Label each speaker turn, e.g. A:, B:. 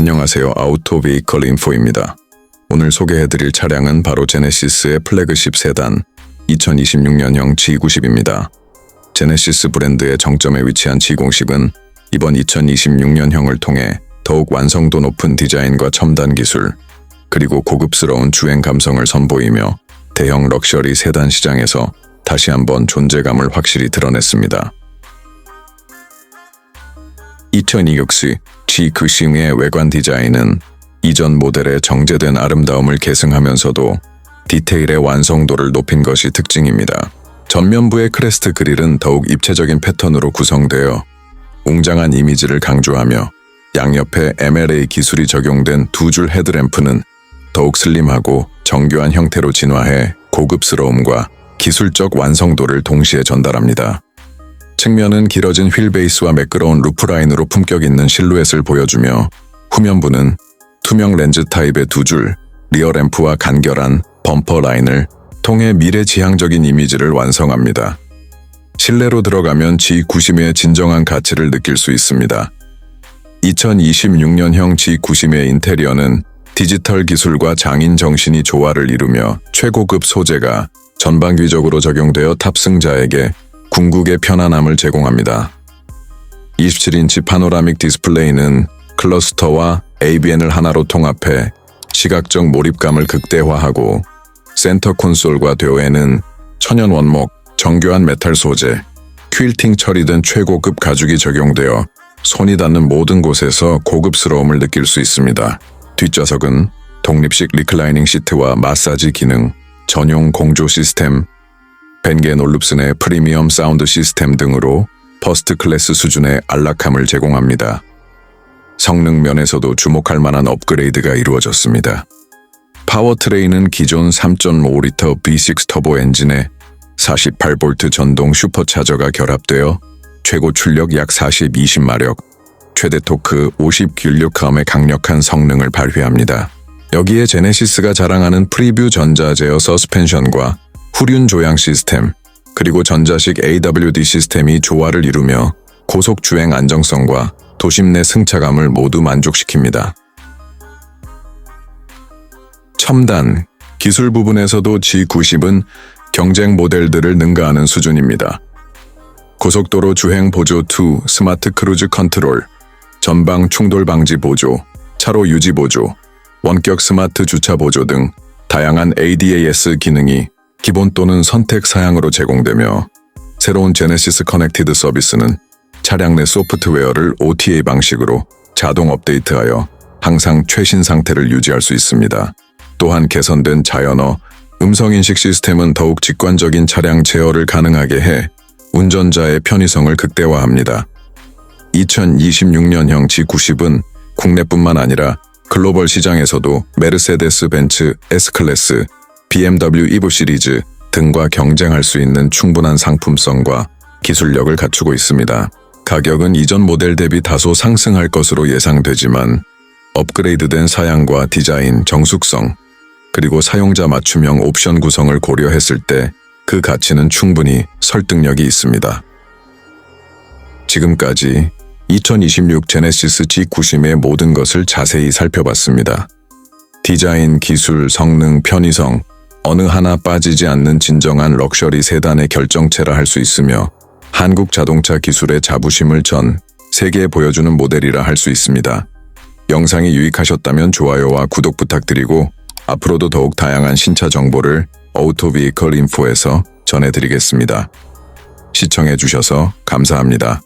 A: 안녕하세요. 아우토 베이컬 인포입니다. 오늘 소개해드릴 차량은 바로 제네시스의 플래그십 세단 2026년형 G90입니다. 제네시스 브랜드의 정점에 위치한 G90은 이번 2026년형을 통해 더욱 완성도 높은 디자인과 첨단 기술, 그리고 고급스러운 주행 감성을 선보이며 대형 럭셔리 세단 시장에서 다시 한번 존재감을 확실히 드러냈습니다. 2026 G90의 외관 디자인은 이전 모델의 정제된 아름다움을 계승하면서도 디테일의 완성도를 높인 것이 특징입니다. 전면부의 크레스트 그릴은 더욱 입체적인 패턴으로 구성되어 웅장한 이미지를 강조하며 양옆에 MLA 기술이 적용된 두 줄 헤드램프는 더욱 슬림하고 정교한 형태로 진화해 고급스러움과 기술적 완성도를 동시에 전달합니다. 측면은 길어진 휠베이스와 매끄러운 루프라인으로 품격 있는 실루엣을 보여주며 후면부는 투명 렌즈 타입의 두 줄, 리어 램프와 간결한 범퍼 라인을 통해 미래지향적인 이미지를 완성합니다. 실내로 들어가면 G90의 진정한 가치를 느낄 수 있습니다. 2026년형 G90의 인테리어는 디지털 기술과 장인 정신이 조화를 이루며 최고급 소재가 전방위적으로 적용되어 탑승자에게 궁극의 편안함을 제공합니다. 27인치 파노라믹 디스플레이는 클러스터와 ABN을 하나로 통합해 시각적 몰입감을 극대화하고 센터 콘솔과 묘에는 천연 원목, 정교한 메탈 소재, 퀼팅 처리된 최고급 가죽이 적용되어 손이 닿는 모든 곳에서 고급스러움을 느낄 수 있습니다. 뒷좌석은 독립식 리클라이닝 시트와 마사지 기능, 전용 공조 시스템, 벤겐 올룹슨의 프리미엄 사운드 시스템 등으로 퍼스트 클래스 수준의 안락함을 제공합니다. 성능 면에서도 주목할 만한 업그레이드가 이루어졌습니다. 파워트레인은 기존 3.5리터 V6 터보 엔진에 48V 전동 슈퍼차저가 결합되어 최고 출력 약 40, 20마력, 최대 토크 50균력감의 강력한 성능을 발휘합니다. 여기에 제네시스가 자랑하는 프리뷰 전자 제어 서스펜션과 후륜 조향 시스템, 그리고 전자식 AWD 시스템이 조화를 이루며 고속 주행 안정성과 도심 내 승차감을 모두 만족시킵니다. 첨단, 기술 부분에서도 G90은 경쟁 모델들을 능가하는 수준입니다. 고속도로 주행 보조 2, 스마트 크루즈 컨트롤, 전방 충돌 방지 보조, 차로 유지 보조, 원격 스마트 주차 보조 등 다양한 ADAS 기능이 기본 또는 선택 사양으로 제공되며 새로운 제네시스 커넥티드 서비스는 차량 내 소프트웨어를 OTA 방식으로 자동 업데이트하여 항상 최신 상태를 유지할 수 있습니다. 또한 개선된 자연어, 음성인식 시스템은 더욱 직관적인 차량 제어를 가능하게 해 운전자의 편의성을 극대화합니다. 2026년형 G90은 국내뿐만 아니라 글로벌 시장에서도 메르세데스 벤츠 S클래스, BMW 이브 시리즈 등과 경쟁할 수 있는 충분한 상품성과 기술력을 갖추고 있습니다. 가격은 이전 모델 대비 다소 상승할 것으로 예상되지만 업그레이드된 사양과 디자인, 정숙성, 그리고 사용자 맞춤형 옵션 구성을 고려했을 때 그 가치는 충분히 설득력이 있습니다. 지금까지 2026 제네시스 G90의 모든 것을 자세히 살펴봤습니다. 디자인, 기술, 성능, 편의성, 어느 하나 빠지지 않는 진정한 럭셔리 세단의 결정체라 할 수 있으며 한국 자동차 기술의 자부심을 전 세계에 보여주는 모델이라 할 수 있습니다. 영상이 유익하셨다면 좋아요와 구독 부탁드리고 앞으로도 더욱 다양한 신차 정보를 오토 비이컬 인포에서 전해드리겠습니다. 시청해주셔서 감사합니다.